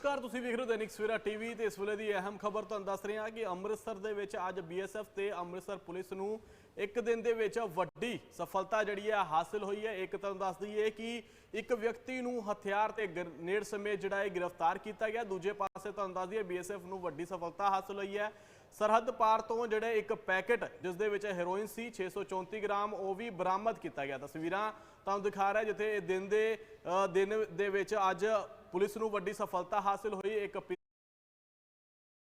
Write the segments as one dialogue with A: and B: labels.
A: ਨਮਸਕਾਰ ਤੁਸੀਂ ਵੇਖ ਰਹੇ ਹੋ ਦੈਨਿਕ ਸਵੇਰਾ ਟੀਵੀ ਤੇ ਇਸ ਵੇਲੇ ਦੀ ਅਹਿਮ ਖਬਰ ਤੁਹਾਨੂੰ ਦੱਸ ਰਹੇ ਹਾਂ ਕਿ ਅੰਮ੍ਰਿਤਸਰ ਦੇ ਵਿੱਚ ਅੱਜ ਬੀਐਸਐਫ ਤੇ ਅੰਮ੍ਰਿਤਸਰ ਪੁਲਿਸ ਨੂੰ ਇੱਕ ਦਿਨ ਦੇ ਵਿੱਚ ਵੱਡੀ ਸਫਲਤਾ ਜਿਹੜੀ ਹੈ ਹਾਸਲ ਹੋਈ ਹੈ। ਇੱਕ ਤੁਹਾਨੂੰ ਦੱਸ ਦਈਏ ਕਿ ਇੱਕ ਵਿਅਕਤੀ ਨੂੰ ਹਥਿਆਰ ਤੇ ਗ੍ਰਨੇਡ ਸਮੇਤ ਜਿਹੜਾ ਹੈ ਗ੍ਰਿਫਤਾਰ ਕੀਤਾ ਗਿਆ। ਦੂਜੇ ਪਾਸੇ ਤੁਹਾਨੂੰ ਦੱਸ ਦਈਏ ਬੀਐਸਐਫ ਨੂੰ ਵੱਡੀ ਸਫਲਤਾ ਹਾਸਲ ਹੋਈ ਹੈ। ਸਰਹੱਦ ਪਾਰ ਤੋਂ ਜਿਹੜਾ ਇੱਕ ਪੈਕੇਟ ਜਿਸ ਦੇ ਵਿੱਚ ਹੈਰੋਇਨ ਸੀ 634 ਗ੍ਰਾਮ ਉਹ ਵੀ ਬਰਾਮਦ ਕੀਤਾ ਗਿਆ। ਤਸਵੀਰਾਂ ਤੁਹਾਨੂੰ ਦਿਖਾ ਰਿਹਾ ਜਿੱਥੇ ਇਹ ਦਿਨ ਦੇ ਅ, ਦਿਨ ਦੇ ਵਿੱਚ ਅੱਜ ਪੁਲਿਸ ਨੂੰ ਵੱਡੀ ਸਫਲਤਾ ਹਾਸਲ ਹੋਈ। ਇੱਕ ਇੱਕ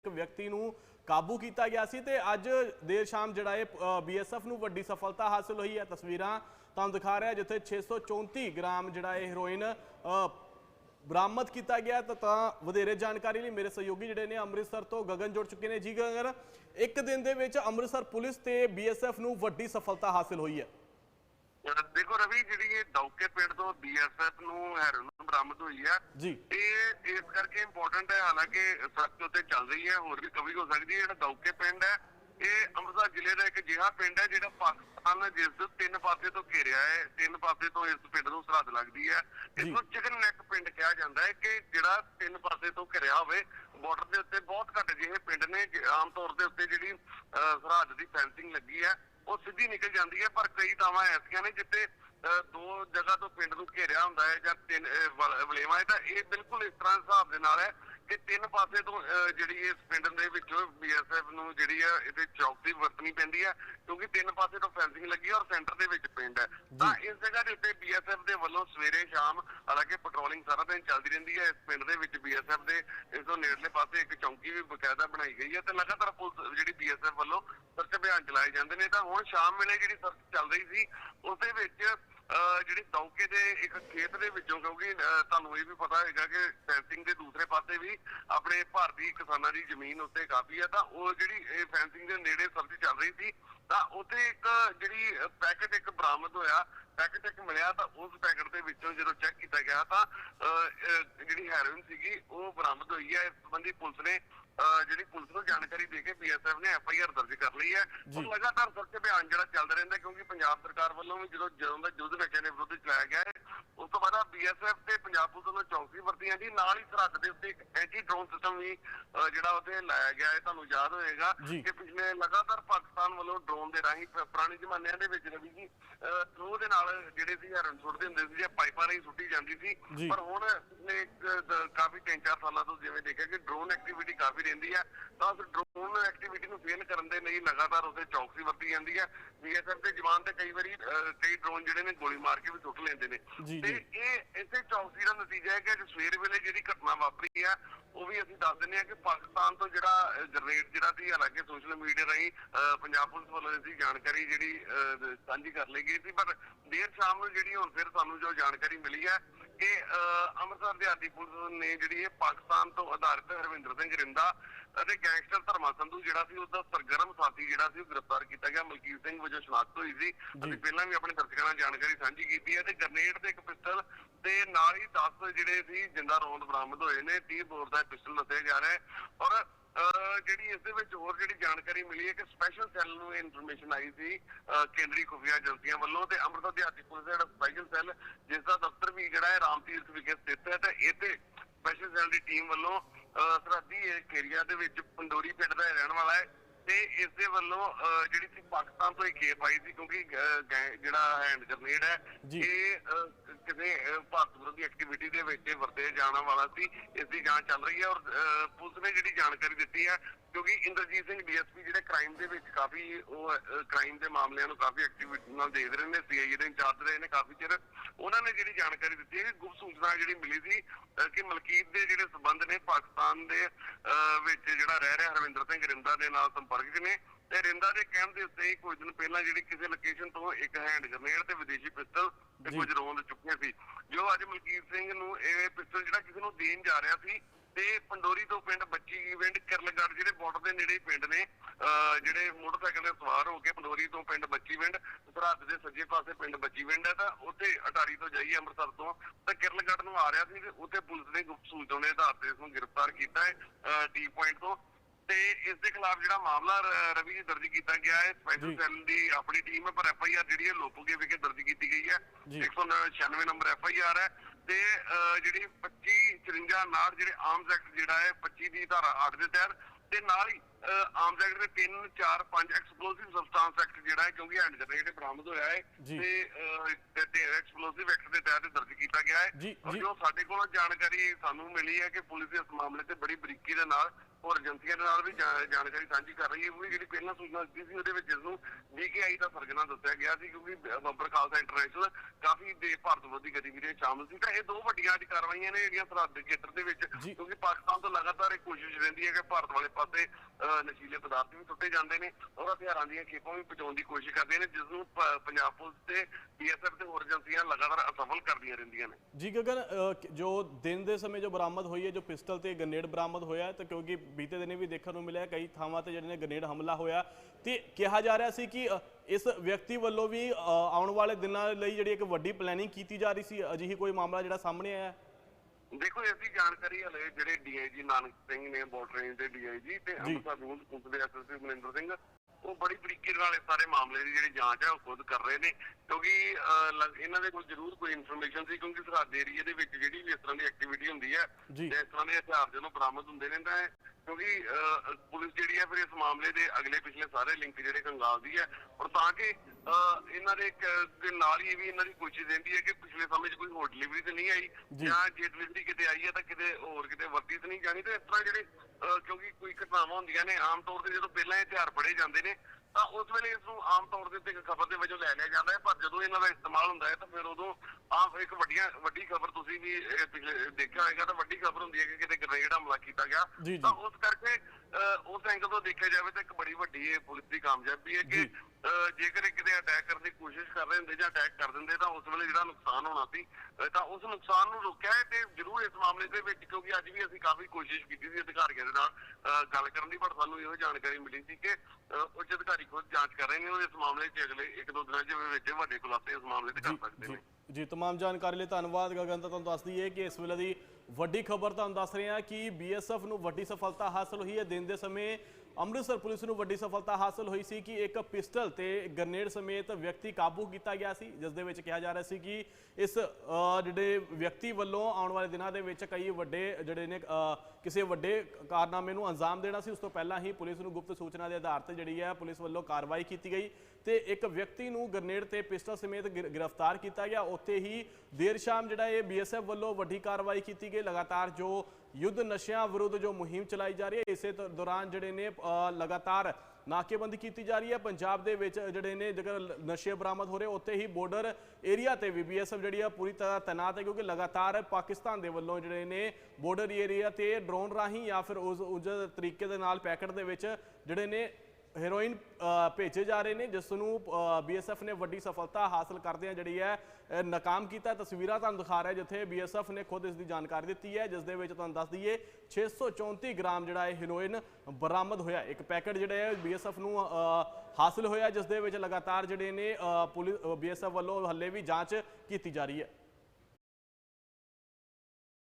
A: ਵਿਅਕਤੀ ਨੂੰ ਕਾਬੂ ਕੀਤਾ ਗਿਆ ਸੀ ਤੇ ਅੱਜ ਦੇਰ ਸ਼ਾਮ ਜਿਹੜਾ ਇਹ ਬੀਐਸਐਫ ਨੂੰ ਵੱਡੀ ਸਫਲਤਾ ਹਾਸਲ ਹੋਈ ਹੈ। ਤਸਵੀਰਾਂ ਤੁਹਾਨੂੰ ਦਿਖਾ ਰਿਹਾ ਜਿੱਥੇ 634 ਗ੍ਰਾਮ ਜਿਹੜਾ ਇਹ ਹੈਰੋਇਨ ਬਰਾਮਦ ਕੀਤਾ ਗਿਆ। ਤਾਂ ਤਾਂ ਵਧੇਰੇ ਜਾਣਕਾਰੀ ਲਈ ਮੇਰੇ ਸਹਿਯੋਗੀ ਜਿਹੜੇ ਨੇ ਅੰਮ੍ਰਿਤਸਰ ਤੋਂ ਗਗਨ ਜੁੜ ਚੁੱਕੇ ਨੇ। ਜੀ ਗਗਨ, ਇੱਕ ਦਿਨ ਦੇ ਵਿੱਚ ਅੰਮ੍ਰਿਤਸਰ ਪੁਲਿਸ ਤੇ ਬੀਐਸਐਫ ਨੂੰ ਵੱਡੀ ਸਫਲਤਾ ਹਾਸਲ ਹੋਈ ਹੈ।
B: ਦੇਖੋ ਰਵੀ ਜਿਹੜੀ ਇਹ ਦੌਕੇ ਪਿੰਡ ਤੋਂ ਬੀਐਸਐਫ ਨੂੰ ਹੈਰੋਇਨ ਬਰਾਮਦ ਹੋਈ ਹੈ
A: ਜੀ।
B: ਇਹ ਇਸ ਕਰਕੇ ਇੰਪੋਰਟੈਂਟ ਹੈ ਹਾਲਾਂਕਿ ਸੜਕ ਉੱਤੇ ਚੱਲ ਰਹੀ ਹੈ ਹੋਰ ਵੀ ਕਵੀ ਹੋ ਸਕਦੀ ਹੈ। ਜਿਹੜਾ ਦੌਕੇ ਪਿੰਡ ਹੈ ਇਹ ਅੰਮ੍ਰਿਤਸਰ ਜ਼ਿਲ੍ਹੇ ਦਾ ਇੱਕ ਅਜਿਹਾ ਪਿੰਡ ਹੈ ਜਿਹੜਾ ਪਾਕਿਸਤਾਨ ਜਿਸ ਦੇ ਤਿੰਨ ਪਾਸੇ ਤੋਂ ਘੇਰਿਆ ਹੈ ਤਿੰਨ ਪਾਸੇ ਤੋਂ ਇਸ ਪਿੰਡ ਨੂੰ ਸਰਹੱਦ ਲੱਗਦੀ ਹੈ। ਇਸ। ਨੂੰ ਚਿਕਨ ਨੈਕ ਪਿੰਡ ਕਿਹਾ ਜਾਂਦਾ ਹੈ ਕਿ ਜਿਹੜਾ ਤਿੰਨ ਪਾਸੇ ਤੋਂ ਘਿਰਿਆ ਹੋਵੇ ਬਾਰਡਰ ਦੇ ਉੱਤੇ ਬਹੁਤ ਘੱਟ ਜਿਹੇ ਪਿੰਡ ਨੇ ਆਮ ਤੌਰ ਦੇ ਉੱਤੇ ਜਿਹੜੀ ਸਰਹੱਦ ਦੀ ਫੈਂਸਿੰਗ ਲੱਗੀ ਹੈ ਉਹ ਸਿੱਧੀ ਨਿਕਲ ਜਾਂਦੀ ਹੈ ਪਰ ਕਈ ਥਾਵਾਂ ਐਸੀਆਂ ਨੇ ਜਿੱਥੇ ਅਹ, ਦੋ ਜਗ੍ਹਾ ਤੋਂ ਪਿੰਡ ਨੂੰ ਘੇਰਿਆ ਹੁੰਦਾ ਹੈ ਜਾਂ ਤਿੰਨ ਅਹ, ਵਲੇਵਾਂ ਹੈ। ਤਾਂ ਇਹ ਬਿਲਕੁਲ ਇਸ ਤਰ੍ਹਾਂ ਹਿਸਾਬ ਦੇ ਨਾਲ ਹੈ ਕਿ ਤਿੰਨ ਪਾਸੇ ਤੋਂ ਜਿਹੜੀ ਇਸ ਪਿੰਡ ਦੇ ਵਿੱਚੋਂ ਬੀਐਸਐਫ ਨੂੰ ਜਿਹੜੀ ਹੈ ਇਹਦੇ ਚੌਕਸੀ ਵਰਤਣੀ ਪੈਂਦੀ ਹੈ ਕਿਉਂਕਿ ਤਿੰਨ ਪਾਸੇ ਤੋਂ ਫੈਂਸਿੰਗ ਲੱਗੀ ਹੈ ਔਰ ਸੈਂਟਰ ਦੇ ਵਿੱਚ ਪਿੰਡ ਹੈ ਤਾਂ ਇਸ ਜਗ੍ਹਾ ਦੇ ਉੱਤੇ ਬੀਐਸਐਫ ਦੇ ਵੱਲੋਂ ਸਵੇਰੇ ਸ਼ਾਮ ਹਾਲਾਂਕਿ ਪੈਟਰੋਲਿੰਗ ਸਾਰਾ ਦਿਨ ਚੱਲਦੀ ਰਹਿੰਦੀ ਹੈ ਇਸ ਪਿੰਡ ਦੇ ਵਿੱਚ ਬੀਐਸਐਫ ਦੇ ਇਸ ਤੋਂ ਨੇੜਲੇ ਪਾਸੇ ਇੱਕ ਚੌਂਕੀ ਵੀ ਬਕਾਇਦਾ ਬਣਾਈ ਗਈ ਹੈ ਤੇ ਲਗਾਤਾਰ ਪੁਲਿਸ ਜਿਹੜੀ ਬੀਐਸਐਫ ਵੱਲੋਂ ਸਰਚ ਅਭਿਆਨ ਚਲਾਏ ਜਾਂਦੇ ਨੇ। ਤਾਂ ਹੁਣ ਸ਼ਾਮ ਵੇਲੇ ਜਿਹੜੀ ਸਰਚ ਚੱਲ ਰਹੀ ਸੀ ਉਸ ਦੇ ਵਿੱਚ ਜਿਹੜੀ ਦੌਕੇ ਦੇ ਇੱਕ ਖੇਤ ਦੇ ਵਿੱਚੋਂ ਕਿਉਂਕਿ ਤੁਹਾਨੂੰ ਇਹ ਵੀ ਪਤਾ ਹੈਗਾ ਕਿ ਫੈਂਸਿੰਗ ਦੇ ਦੂਸਰੇ ਪਾਸੇ ਵੀ ਆਪਣੇ ਭਾਰਤੀ ਕਿਸਾਨਾਂ ਦੀ ਜ਼ਮੀਨ ਉੱਤੇ ਕਾਫੀ ਹੈ ਤਾਂ ਉਹ ਜਿਹੜੀ ਇਹ ਫੈਂਸਿੰਗ ਦੇ ਨੇੜੇ ਸਰਚ ਚੱਲ ਰਹੀ ਸੀ ਤਾਂ ਉੱਥੇ ਇੱਕ ਜਿਹੜੀ ਪੈਕੇਟ ਇੱਕ ਬਰਾਮਦ ਹੋਇਆ ਪੈਕੇਟ ਇੱਕ ਮਿਲਿਆ ਤਾਂ ਉਸ ਪੈਕੇਟ ਦੇ ਵਿੱਚੋਂ ਜਦੋਂ ਚੈੱਕ ਕੀਤਾ ਗਿਆ ਤਾਂ ਅਹ, ਜਿਹੜੀ ਹੈਰੋਇਨ ਸੀਗੀ ਉਹ ਬਰਾਮਦ ਹੋਈ ਹੈ। ਇਸ ਸੰਬੰਧੀ ਪੁਲਿਸ ਨੇ ਜਿਹੜੀ ਪੁਲਿਸ ਨੂੰ ਜਾਣਕਾਰੀ ਦੇ ਕੇ ਬੀਐਸਐਫ ਨੇ ਐਫਆਈਆਰ ਦਰਜ ਕਰ ਲਈ ਹੈ। ਔਰ ਲਗਾਤਾਰ ਸਰਚ ਅਭਿਆਨ ਜਿਹੜਾ ਚੱਲਦਾ ਰਹਿੰਦਾ ਕਿਉਂਕਿ ਪੰਜਾਬ ਸਰਕਾਰ ਵੱਲੋਂ ਵੀ ਜਦੋਂ ਜਦੋਂ ਦਾ ਯੁੱਧ ਨਸ਼ੇ ਦੇ ਵਿਰੁੱਧ ਚਲਾਇਆ ਗਿਆ ਹੈ ਉਸ ਤੋਂ ਬਾਅਦ ਬੀਐਸਐਫ ਤੇ ਪੰਜਾਬ ਪੁਲਿਸ ਵੱਲੋਂ ਚੌਕਸੀ ਵਰਤੀਆਂ ਜੀ ਨਾਲ ਹੀ ਸਰਹੱਦ ਦੇ ਉੱਤੇ ਇੱਕ ਐਂਟੀ ਡਰੋਨ ਸਿਸਟਮ ਵੀ ਜਿਹੜਾ ਉੱਥੇ ਲਾਇਆ ਗਿਆ ਹੈ ਤੁਹਾਨੂੰ ਯਾਦ ਹੋਏਗਾ। ਕਿ ਪਿਛਲੇ ਲਗਾਤਾਰ ਪਾਕਿਸਤਾਨ ਵੱਲੋਂ ਡਰੋਨ ਦੇ ਰਾਹੀਂ ਪੁਰਾਣੇ ਜ਼ਮਾਨਿਆਂ ਦੇ ਵਿੱਚ ਰਵੀ ਜੀ ਥਰੂ ਦੇ ਨਾਲ ਜਿਹੜੇ ਸੀ ਹਰਨ ਸੁੱਟਦੇ ਹੁੰਦੇ ਸੀ ਜਾਂ ਪਾਈਪਾਂ ਰਾਹੀਂ ਸੁੱਟੀ ਜਾਂਦੀ। ਸੀ ਪਰ ਹੁਣ ਦ- ਕਾਫੀ ਤਿੰਨ ਚਾਰ ਸਾਲਾਂ ਤੋਂ ਜਿਵੇਂ ਦੇਖਿਆ ਕਿ ਡਰੋਨ ਐਕਟੀਵਿਟੀ ਕਾਫੀ ਰਹਿੰਦੀ ਹੈ ਤਾਂ ਉਸ ਡਰੋਨ ਐਕਟੀਵਿਟੀ ਨੂੰ ਫੇਲ ਕਰਨ ਦੇ ਲਈ ਲਗਾਤਾਰ ਉਹਦੇ ਚੌਕਸੀ ਵਰਤੀ ਜਾਂਦੀ ਹੈ ਬੀਐਸਐਫ ਦੇ ਜਵਾਨ ਤੇ ਕਈ ਵਾਰੀ ਕਈ ਡਰੋਨ ਜਿਹੜੇ ਨੇ ਗੋਲੀ ਮਾਰ ਕੇ ਵੀ ਸੁੱਟ ਲੈਂਦੇ ਨੇ ਤੇ। ਇਹ ਇਸੇ ਚੌਕਸੀ ਦਾ ਨਤੀਜਾ ਹੈ ਕਿ ਅੱਜ ਸਵੇਰ ਵੇਲੇ ਜਿਹੜੀ ਘਟਨਾ ਵਾਪਰੀ ਹੈ ਉਹ ਵੀ ਅਸੀਂ ਦੱਸ ਦਿੰਦੇ ਹਾਂ ਕਿ ਪਾਕਿਸਤਾਨ ਤੋਂ ਜਿਹੜਾ ਗ੍ਰਨੇਡ ਜਿਹੜਾ ਸੀ ਹਾਲਾਂਕਿ ਸੋਸ਼ਲ ਮੀਡੀਆ ਰਾਹੀਂ ਪੰਜਾਬ ਪੁਲਿਸ ਵੱਲੋਂ ਇਹਦੀ ਜਾਣਕਾਰੀ ਜਿਹੜੀ ਸਾਂਝੀ ਕਰ ਲਈ ਗਈ ਸੀ ਪਰ ਦੇਰ ਸ਼ਾਮ ਨੂੰ ਜਿਹੜੀ ਹੁਣ ਫਿਰ ਸਾਨੂੰ ਜੋ ਜਾਣਕਾਰੀ ਮਿਲੀ ਹੈ ਕਿ ਅੰਮ੍ਰਿਤਸਰ ਦੇ ਆਦੀ ਪੁਲਿਸ ਨੇ ਜਿਹੜੀ ਇਹ ਪਾਕਿਸਤਾਨ ਤੋਂ ਆਧਾਰਿਤ ਹਰਵਿੰਦਰ ਸਿੰਘ ਰਿੰਦਾ ਅਤੇ ਗੈਂਗਸਟਰ ਧਰਮਾ ਸੰਧੂ ਜਿਹੜਾ ਸੀ ਉਹਦਾ ਸਰਗਰਮ ਸਾਥੀ ਜਿਹੜਾ ਸੀ ਉਹ ਗ੍ਰਿਫਤਾਰ ਕੀਤਾ ਗਿਆ। ਮਲਕੀਤ ਸਿੰਘ ਵਜੋਂ ਸ਼ਨਾਖਤ ਹੋਈ ਸੀ। ਅਸੀਂ ਪਹਿਲਾਂ ਵੀ ਆਪਣੇ ਦਰਸ਼ਕਾਂ ਨਾਲ ਜਾਣਕਾਰੀ ਸਾਂਝੀ ਕੀਤੀ ਹੈ ਤੇ ਗ੍ਰਨੇਡ ਤੇ ਇੱਕ ਪਿਸਟਲ ਤੇ ਨਾਲ ਹੀ 10 ਜਿਹੜੇ ਸੀ ਜਿੰਦਾ ਰੌਂਦ ਬਰਾਮਦ ਹੋਏ ਨੇ। 30 ਬੋਰ ਦਾ ਪਿਸਟਲ ਦੱਸਿਆ ਜਾ ਰਿਹਾ ਹੈ। ਔਰ ਜਿਹੜੀ ਇਸ ਦੇ ਵਿੱਚ ਹੋਰ ਜਿਹੜੀ ਜਾਣਕਾਰੀ ਮਿਲੀ ਹੈ ਕਿ ਸਪੈਸ਼ਲ ਸੈੱਲ ਨੂੰ ਇਨਫੋਰਮੇਸ਼ਨ ਆਈ ਸੀ ਕੇਂਦਰੀ ਖੁਫੀਆ ਏਜੰਸੀਆਂ ਵੱਲੋਂ ਤੇ ਅੰਮ੍ਰਿਤਸਰ ਦੇ ਹਾਤੀ ਪੁਲਿਸ ਦਾ ਜਿਹੜਾ ਸਪੈਸ਼ਲ ਸੈੱਲ ਜਿਸ ਦਾ ਦਫ਼ਤਰ ਵੀ ਜਿਹੜਾ ਹੈ ਰਾਮਤੀਰਥ ਵਿਖੇ ਸਥਿਤ ਹੈ ਤੇ ਇਹਦੇ ਸਪੈਸ਼ਲ ਸੈੱਲ ਦੀ ਟੀਮ ਵੱਲੋਂ ਅਹ, ਸਰਹੱਦੀ ਏਰੀਆ ਦੇ ਵਿੱਚ ਪੰਡੋਰੀ ਪਿੰਡ ਦਾ ਰਹਿਣ ਵਾਲਾ ਹੈ। ਤੇ ਇਸ ਦੇ ਵੱਲੋਂ ਜਿਹੜੀ ਸੀ ਪਾਕਿਸਤਾਨ ਤੋਂ ਇਹ ਖੇਪ ਆਈ ਸੀ ਕਿਉਂਕਿ ਜਿਹੜਾ ਹੈਂਡ ਗ੍ਰਨੇਡ ਹੈ। ਇਹ ਕਿਸੇ ਭਾਰਤ ਵਿਰੋਧੀ ਐਕਟੀਵਿਟੀ ਦੇ ਵਿੱਚ ਵਰਤੇ ਜਾਣ ਵਾਲਾ ਸੀ ਇਸ ਦੀ ਜਾਂਚ ਚੱਲ ਰਹੀ ਹੈ ਔਰ ਪੁਲਿਸ ਨੇ ਜਿਹੜੀ ਜਾਣਕਾਰੀ ਦਿੱਤੀ ਹੈ ਕਿਉਂਕਿ ਇੰਦਰਜੀਤ ਸਿੰਘ ਡੀਐਸਪੀ ਜਿਹੜੇ ਕ੍ਰਾਈਮ ਦੇ ਵਿੱਚ ਕਾਫੀ ਉਹ ਕ੍ਰਾਈਮ ਦੇ ਮਾਮਲਿਆਂ ਨੂੰ ਕਾਫੀ ਐਕਟੀਵਿਟੀ ਨਾਲ ਦੇਖਦੇ ਰਹੇ ਨੇ ਸੀਆਈਏ ਦੇ ਇੰਚਾਰਜ ਰਹੇ ਨੇ ਕਾਫੀ ਚਿਰ ਉਹਨਾਂ ਨੇ ਜਿਹੜੀ ਜਾਣਕਾਰੀ ਦਿੱਤੀ ਹੈ ਕਿ ਗੁਪਤ ਸੂਚਨਾ ਜਿਹੜੀ ਮਿਲੀ ਸੀ ਕਿ ਮਲਕੀਤ ਦੇ ਜਿਹੜੇ ਸਬੰਧ ਨੇ ਪਾਕਿਸਤਾਨ ਦੇ ਵਿੱਚ ਜਿਹੜਾ ਰਹਿ ਰਿਹਾ ਹਰਵਿੰਦਰ ਸਿੰਘ ਰਿੰਦਾ ਦੇ ਨਾਲ ਸੰਪਰਕ ਨੇ ਤੇ ਰਿੰਦਾ ਦੇ ਕਹਿਣ ਦੇ ਉੱਤੇ ਹੀ ਕੁਝ ਦਿਨ ਪਹਿਲਾਂ ਜਿਹੜੀ ਕਿਸੇ ਲੋਕੇਸ਼ਨ ਤੋਂ ਇੱਕ ਹੈਂਡ ਗ੍ਰਨੇਡ ਤੇ ਵਿਦੇਸ਼ੀ ਪਿਸਤਲ ਤੇ। ਕੁਝ ਰੌਂਦ ਚੁੱਕੀਆਂ ਸੀ ਜੋ ਅੱਜ ਮਲਕੀਤ ਸਿੰਘ ਨੂੰ ਇਹ ਪਿਸਤਲ ਜਿਹੜਾ ਕਿਸੇ ਨੂੰ ਦੇਣ ਜਾ ਰਿਹਾ ਸੀ ਤੇ ਪੰਡੋਰੀ ਤੋਂ ਪਿੰਡ ਬੱਚੀ ਵਿੰਡ ਕਿਰਲਗੜ ਜਿਹੜੇ ਬਾਰਡਰ ਦੇ ਨੇੜੇ ਪਿੰਡ ਨੇ ਜਿਹੜੇ ਮੋਟਰਸਾਈਕਲ ਤੇ ਸਵਾਰ ਹੋ ਕੇ ਪੰਡੋਰੀ ਤੋਂ ਪਿੰਡ ਬੱਚੀ ਵਿੰਡ ਸਰਹੱਦ ਦੇ ਸੱਜੇ ਪਾਸੇ ਪਿੰਡ ਬੱਚੀ ਵਿੰਡ ਹੈ ਤਾਂ ਉੱਥੇ ਅਟਾਰੀ ਤੋਂ ਜਾਈ ਅੰਮ੍ਰਿਤਸਰ ਤੋਂ ਤਾਂ ਕਿਰਲਗੜ ਨੂੰ ਆ ਰਿਹਾ ਸੀ ਤੇ ਉੱਥੇ ਪੁਲਿਸ ਨੇ ਗੁਪਤ ਸੂਚਨਾ ਦੇ ਆਧਾਰ ਤੇ ਇਸ ਨੂੰ ਗ੍ਰਿਫਤਾਰ ਕੀਤਾ ਹੈ ਟੀ ਪੁਆਇੰਟ ਤੋਂ ਤੇ ਇਸ ਦੇ ਖਿਲਾਫ ਜਿਹੜਾ ਮਾਮਲਾ ਰਵੀ ਜੀ ਦਰਜ ਕੀਤਾ ਗਿਆ ਹੈ ਸਪੈਸ਼ਲ। ਸੈੱਲ ਦੀ ਆਪਣੀ ਟੀਮ ਹੈ ਪਰ ਐਫ ਆਈ ਆਰ ਜਿਹੜੀ ਹੈ ਲੋਪੋਗੇ ਵਿਖੇ ਦਰਜ ਕੀਤੀ ਗਈ ਹੈ
A: ਜੀ।
B: 196 ਨੰਬਰ ਐਫ ਆਈ ਆਰ ਹੈ ਤੇ ਜਿਹੜੀ 25 54 ਨਾਲ ਜਿਹੜੇ ਆਰਮਸ ਐਕਟ ਜਿਹੜਾ ਹੈ 25 ਦੀ ਧਾਰਾ 8 ਦੇ ਤਹਿਤ ਤੇ ਨਾਲ ਹੀ ਆਰਮਸ ਐਕਟ ਦੇ 3 4 5 ਐਕਸਪਲੋਸਿਵ ਸਬਸਟੈਂਸ ਐਕਟ ਜਿਹੜਾ ਹੈ ਕਿਉਂਕਿ ਹੈਂਡ ਗ੍ਰੇਨੇਡ ਬਰਾਮਦ ਹੋਇਆ ਹੈ। ਤੇ ਤੇ ਐਕਸਪਲੋਸਿਵ ਐਕਟ ਦੇ ਤਹਿਤ ਦਰਜ ਕੀਤਾ ਗਿਆ ਹੈ।
A: ਜੋ
B: ਸਾਡੇ ਕੋਲ ਜਾਣਕਾਰੀ ਸਾਨੂੰ ਮਿਲੀ ਹੈ ਕਿ ਪੁਲਿਸ ਇਸ ਮਾਮਲੇ ਤੇ ਬੜੀ ਬਰੀਕੀ ਦੇ ਨਾਲ ਹੋਰ ਏਜੰਸੀਆਂ ਦੇ ਨਾਲ ਵੀ ਜਾ- ਜਾਣਕਾਰੀ ਸਾਂਝੀ ਕਰ ਰਹੀ ਹੈ। ਉਹ ਵੀ ਜਿਹੜੀ ਪਹਿਲਾਂ ਸੂਚਨਾ ਦਿੱਤੀ ਸੀ ਉਹਦੇ ਵਿੱਚ ਜਿਸ ਨੂੰ ਡੀਕੇਆਈ ਦਾ ਸਰਗਨਾ ਦੱਸਿਆ ਗਿਆ ਸੀ ਕਿਉਂਕਿ ਬੱਬਰ ਖਾਲਸਾ ਇੰਟਰਨੈਸ਼ਨਲ ਕਾਫੀ ਦੇ ਭਾਰਤ ਵਿਰੋਧੀ ਗਤੀਵਿਧੀਆਂ ਸ਼ਾਮਲ ਸੀ। ਤਾਂ ਇਹ ਦੋ ਵੱਡੀਆਂ ਅੱਜ ਕਾਰਵਾਈਆਂ ਨੇ ਜਿਹੜੀਆਂ ਸਰਹੱਦ ਖੇਤਰ ਦੇ ਵਿੱਚ
A: ਜੀ।
B: ਕਿਉਂਕਿ ਪਾਕਿਸਤਾਨ ਤੋਂ ਲਗਾਤਾਰ ਇਹ ਕੋਸ਼ਿਸ਼ ਰਹਿੰਦੀ ਹੈ ਕਿ ਭਾਰਤ ਵਾਲੇ ਪਾਸੇ ਅਹ, ਨਸ਼ੀਲੇ ਪਦਾਰਥ ਵੀ ਟੁੱਟੇ ਜਾਂਦੇ ਨੇ ਔਰ ਹਥਿਆਰਾਂ ਦੀਆਂ ਖੇਪਾਂ ਵੀ ਪਹੁੰਚਾਉਣ ਦੀ ਕੋਸ਼ਿਸ਼ ਕਰਦੇ ਨੇ ਜਿਸ ਨੂੰ ਪ- ਪੰਜਾਬ ਪੁਲਿਸ ਤੇ ਬੀਐਸਐਫ ਤੇ ਹੋਰ ਏਜੰਸੀਆਂ ਲਗਾਤਾਰ ਅਸਫਲ ਕਰਦੀਆਂ ਰਹਿੰਦੀਆਂ ਨੇ।
A: ਜੀ ਗਗਨ ਅ, ਕ- ਜੋ ਦਿਨ ਦੇ ਸਮੇਂ ਜੋ ਬਰਾਮਦ ਹੋਈ ਹੈ ਜੋ ਪਿਸਟਲ ਤੇ ਗ੍ਰਨੇਡ ਬਰਾਮਦ ਹੋਇਆ ਹੈ ਤਾਂ ਕਿਉਂਕਿ ਬੀਤੇ ਦਿਨੇ ਵੀ ਦੇਖਣ ਨੂੰ ਮਿਲਿਆ ਕਈ ਥਾਵਾਂ ਤੇ ਜਿਹੜੇ ਨੇ ਗ੍ਰਨੇਡ ਹਮਲਾ ਹੋਇਆ ਤੇ ਕਿਹਾ ਜਾ ਰਿਹਾ ਸੀ ਕਿ ਇਸ ਵਿਅਕਤੀ ਵੱਲੋਂ ਵੀ ਆਉਣ ਵਾਲੇ ਦਿਨਾਂ ਲਈ ਜਿਹੜੀ ਇੱਕ ਵੱਡੀ ਪਲੈਨਿੰਗ ਕੀਤੀ ਜਾ ਰਹੀ ਸੀ ਅਜਿਹੀ ਕੋਈ ਮਾਮਲਾ ਜਿਹੜਾ ਸਾਹਮਣੇ ਆਇਆ?
B: ਦੇਖੋ ਇਸ ਦੀ ਜਾਣਕਾਰੀ ਹਲੇ ਜਿਹੜੇ ਡੀਆਈਜੀ ਨਾਨਕ ਸਿੰਘ ਨੇ ਬਾਰਡਰ ਰੇਂਜ ਦੇ ਡੀਆਈਜੀ ਤੇ। ਅੰਮ੍ਰਿਤਸਰ ਰੂਲ ਪੁਲਿਸ ਦੇ ਐਸਐਸਪੀ ਮਨਿੰਦਰ ਸਿੰਘ ਉਹ ਬੜੀ ਬਰੀਕੀ ਨਾਲ ਸਾਰੇ ਮਾਮਲੇ ਦੀ ਜਿਹੜੀ ਜਾਂਚ ਹੈ ਉਹ ਖੁਦ ਕਰ ਰਹੇ ਨੇ ਕਿਉਂਕਿ ਇਹਨਾਂ ਦੇ ਕੋਲ ਜ਼ਰੂਰ ਕੋਈ ਇਨਫੋਰਮੇਸ਼ਨ ਸੀ ਕਿਉਂਕਿ ਸਰਹੱਦ ਏਰੀਏ ਦੇ ਵਿੱਚ ਜਿਹੜੀ ਵੀ ਇਸ ਤਰ੍ਹਾਂ ਦੀ ਐਕਟੀਵਿਟੀ ਹੁੰਦੀ ਹੈ
A: ਜੀ।
B: ਇਸ ਤਰ੍ਹਾਂ ਦੇ ਹਥਿਆਰ ਜਦੋਂ ਬਰਾਮਦ ਹੁੰਦੇ ਨੇ ਤਾਂ ਕਿਉਂਕਿ ਪੁਲਿਸ ਜਿਹੜੀ ਹੈ ਫਿਰ ਇਸ ਮਾਮਲੇ ਦੇ ਅਗਲੇ ਪਿਛਲੇ ਸਾਰੇ ਲਿੰਕ ਜਿਹੜੇ ਕੰਗਾਲਦੀ ਹੈ ਔਰ ਤਾਂ ਕਿ ਇਹਨਾਂ ਦੇ ਦੇ ਨਾਲ ਹੀ ਵੀ ਇਹਨਾਂ ਦੀ ਕੋਸ਼ਿਸ਼ ਰਹਿੰਦੀ ਹੈ ਕਿ ਪਿਛਲੇ ਸਮੇਂ 'ਚ ਕੋਈ ਹੋਰ ਡਿਲੀਵਰੀ ਤੇ ਨਹੀਂ ਆਈ
A: ਜੀ।
B: ਜਾਂ ਡਿਲੀਵਰੀ ਕਿਤੇ ਆਈ ਹੈ ਤਾਂ ਕਿਤੇ ਹੋਰ ਕਿਤੇ ਵਰਤੀ ਤੇ ਨਹੀਂ ਜਾਣੀ ਤੇ ਇਸ ਤਰ੍ਹਾਂ ਜਿਹੜੇ ਕਿਉਂਕਿ ਕੋਈ ਘਟਨਾਵਾਂ ਹੁੰਦੀਆਂ ਨੇ ਆਮ ਤੌਰ ਤੇ ਜਦੋਂ ਪਹਿਲਾਂ ਇਹ ਹਥਿਆਰ ਫੜੇ ਜਾਂਦੇ ਨੇ ਤਾਂ ਉਸ ਵੇਲੇ ਇਸ ਨੂੰ ਆਮ ਤੌਰ ਦੇ ਉੱਤੇ ਇੱਕ ਖਬਰ ਦੇ ਵਜੋਂ ਲੈ ਲਿਆ ਜਾਂਦਾ ਹੈ ਇਹਨਾਂ ਦਾ ਇਸਤੇਮਾਲ ਹੁੰਦਾ ਹੈ ਤਾਂ ਫਿਰ ਉਦੋਂ ਆਮ ਇੱਕ ਵੱਡੀਆਂ ਵੱਡੀ ਖਬਰ ਤੁਸੀਂ ਵੀ ਦੇਖਿਆ ਹੋਏਗਾ ਤਾਂ ਵੱਡੀ ਖਬਰ ਹੁੰਦੀ ਹੈ ਕਿ ਕਿਤੇ ਗ੍ਰੇਡ ਹਮਲਾ ਕੀਤਾ ਗਿਆ। ਤਾਂ ਉਸ ਕਰਕੇ ਉਸ ਐਂਗਲ ਤੋਂ ਦੇਖਿਆ ਜਾਵੇ ਤਾਂ ਇੱਕ ਬੜੀ ਵੱਡੀ ਇਹ ਪੁਲਿਸ ਦੀ ਕਾਮਯਾਬੀ ਹੈ ਕਿ ਜੇਕਰ ਕਿਤੇ ਅਟੈਕ ਕਰਨ ਦੀ ਕੋਸ਼ਿਸ਼ ਕਰ ਰਹੇ ਹੁੰਦੇ ਜਾਂ ਅਟੈਕ ਕਰ ਦਿੰਦੇ ਤਾਂ ਉਸ ਵੇਲੇ ਜਿਹੜਾ ਨੁਕਸਾਨ ਹੋਣਾ ਸੀ ਤਾਂ ਉਸ ਨੁਕਸਾਨ ਨੂੰ ਰੋਕਿਆ ਤੇ ਜ਼ਰੂਰ ਇਸ ਮਾਮਲੇ ਦੇ ਵਿੱਚ ਕਿਉਂਕਿ ਅੱਜ ਵੀ ਅਸੀਂ ਕਾਫੀ ਕੋਸ਼ਿਸ਼ ਕੀਤੀ ਸੀ ਅਧਿਕਾਰੀਆਂ ਦੇ ਨਾਲ ਗੱਲ ਕਰਨ ਦੀ ਪਰ ਸਾਨੂੰ ਇਹੋ ਜਾਣਕਾਰੀ ਮਿਲੀ ਸੀ ਕਿ ਉੱਚ ਅਧਿਕਾਰੀ ਖੁਦ ਜਾਂਚ ਕਰ ਰਹੇ ਨੇ ਉਹ ਇਸ ਮਾਮਲੇ 'ਚ ਅਗਲੇ ਇੱਕ ਦੋ ਦਿਨਾਂ 'ਚ ਵਿੱਚ ਵੱਡੇ ਖੁਲਾਸੇ ਇਸ ਮਾਮਲੇ ਤੇ ਕਰ ਸਕਦੇ ਨੇ।
A: ਜੀ ਤਮਾਮ ਜਾਣਕਾਰੀ ਲਈ ਧੰਨਵਾਦ ਗਗਨ ਤਾਂ ਤੁਹਾਨੂੰ ਦੱਸ ਦਈਏ ਕਿ ਇਸ ਵੇਲੇ ਦੀ ਵੱਡੀ ਖਬਰ ਤੁਹਾਨੂੰ ਦੱਸ ਰਹੇ ਹਾਂ ਕਿ ਬੀਐਸਐਫ ਨੂੰ ਵੱਡੀ ਸਫਲਤਾ ਹਾਸਲ ਹੋਈ ਹੈ। ਦਿਨ ਦੇ ਸਮੇਂ ਅੰਮ੍ਰਿਤਸਰ ਪੁਲਿਸ ਨੂੰ ਵੱਡੀ ਸਫਲਤਾ ਹਾਸਲ ਹੋਈ ਸੀ ਕਿ ਇੱਕ ਪਿਸਟਲ ਤੇ ਗ੍ਰਨੇਡ ਸਮੇਤ ਵਿਅਕਤੀ ਕਾਬੂ ਕੀਤਾ ਗਿਆ ਸੀ, ਜਿਸ ਦੇ ਵਿੱਚ ਕਿਹਾ ਜਾ ਰਿਹਾ ਸੀ ਕਿ ਇਸ ਜਿਹੜੇ ਵਿਅਕਤੀ ਵੱਲੋਂ ਆਉਣ ਵਾਲੇ ਦਿਨਾਂ ਦੇ ਵਿੱਚ ਕਈ ਵੱਡੇ ਜਿਹੜੇ ਨੇ ਕਿਸੇ ਵੱਡੇ ਕਾਰਨਾਮੇ ਨੂੰ ਅੰਜਾਮ ਦੇਣਾ ਸੀ। ਉਸ ਤੋਂ ਪਹਿਲਾਂ ਹੀ ਪੁਲਿਸ ਨੂੰ ਗੁਪਤ ਸੂਚਨਾ ਦੇ ਆਧਾਰ ਤੇ ਜਿਹੜੀ ਹੈ, ਪੁਲਿਸ ਵੱਲੋਂ ਕਾਰਵਾਈ ਕੀਤੀ ਗਈ। ਤੇ ਇੱਕ ਵਿਅਕਤੀ ਨੂੰ ਗ੍ਰਨੇਡ ਤੇ ਪਿਸਟਲ ਸਮੇਤ ਗਿਰ- ਗ੍ਰਿਫਤਾਰ ਕੀਤਾ ਗਿਆ। ਉੱਥੇ ਹੀ ਦੇਰ ਸ਼ਾਮ ਜਿਹੜਾ ਇਹ ਬੀਐਸਐਫ ਵੱਲੋਂ ਵੱਡੀ ਕਾਰਵਾਈ ਕੀਤੀ ਗਈ। ਲਗਾਤਾਰ ਜੋ ਯੁੱਧ ਨਸ਼ਿਆਂ ਵਿਰੁੱਧ ਜੋ ਮੁਹਿੰਮ ਚਲਾਈ ਜਾ ਰਹੀ ਹੈ, ਇਸੇ ਤ- ਦੌਰਾਨ ਜਿਹੜੇ ਨੇ ਲਗਾਤਾਰ ਨਾਕੇਬੰਦੀ ਕੀਤੀ ਜਾ ਰਹੀ ਹੈ। ਪੰਜਾਬ ਦੇ ਵਿੱਚ ਜਿਹੜੇ ਨੇ, ਜੇਕਰ ਨਸ਼ੇ ਬਰਾਮਦ ਹੋ ਰਹੇ, ਉੱਥੇ ਹੀ ਬਾਰਡਰ ਏਰੀਆ ਤੇ ਵੀ ਬੀਐਸਐਫ ਜਿਹੜੀ ਆ, ਪੂਰੀ ਤਰ੍ਹਾਂ ਤੈਨਾਤ ਹੈ, ਕਿਉਂਕਿ ਲਗਾਤਾਰ ਪਾਕਿਸਤਾਨ ਦੇ ਵੱਲੋਂ ਜਿਹੜੇ ਨੇ, ਬਾਰਡਰ ਏਰੀਆ ਤੇ ਡਰੋਨ ਰਾਹੀਂ ਜਾਂ ਫਿਰ ਉਸ ਉਸ ਤਰੀਕੇ ਦੇ ਨਾਲ ਪੈਕਟ ਦੇ ਵਿੱਚ ਜਿਹੜੇ ਨੇ ਹੈਰੋਇਨ ਭੇਜੇ ਜਾ ਰਹੇ ਨੇ ਜਿਸ ਨੂੰ ਬੀਐਸਐਫ ਨੇ ਵੱਡੀ ਸਫਲਤਾ ਹਾਸਲ ਕਰਦਿਆਂ ਜਿਹੜੀ ਹੈ ਨਾਕਾਮ ਕੀਤਾ। ਤਸਵੀਰਾਂ ਤੁਹਾਨੂੰ ਦਿਖਾ ਰਿਹਾ ਜਿੱਥੇ ਬੀਐਸਐਫ ਨੇ ਖੁਦ ਇਸ ਦੀ ਜਾਣਕਾਰੀ ਦਿੱਤੀ ਹੈ ਜਿਸ ਦੇ ਵਿੱਚ ਤੁਹਾਨੂੰ ਦੱਸ ਦਈਏ 634 ਗ੍ਰਾਮ ਜਿਹੜਾ ਹੈ ਹੈਰੋਇਨ ਬਰਾਮਦ ਹੋਇਆ। ਇੱਕ ਪੈਕੇਟ ਜਿਹੜਾ ਹੈ ਬੀਐਸਐਫ ਨੂੰ ਅ, ਹਾਸਲ ਹੋਇਆ ਜਿਸ ਦੇ ਵਿੱਚ ਲਗਾਤਾਰ ਜਿਹੜੇ ਨੇ ਅ, ਪੁਲਿਸ ਬੀਐਸਐਫ ਵੱਲੋਂ ਹੱਲੇ ਵੀ ਜਾਂਚ ਕੀਤੀ ਜਾ ਰਹੀ ਹੈ।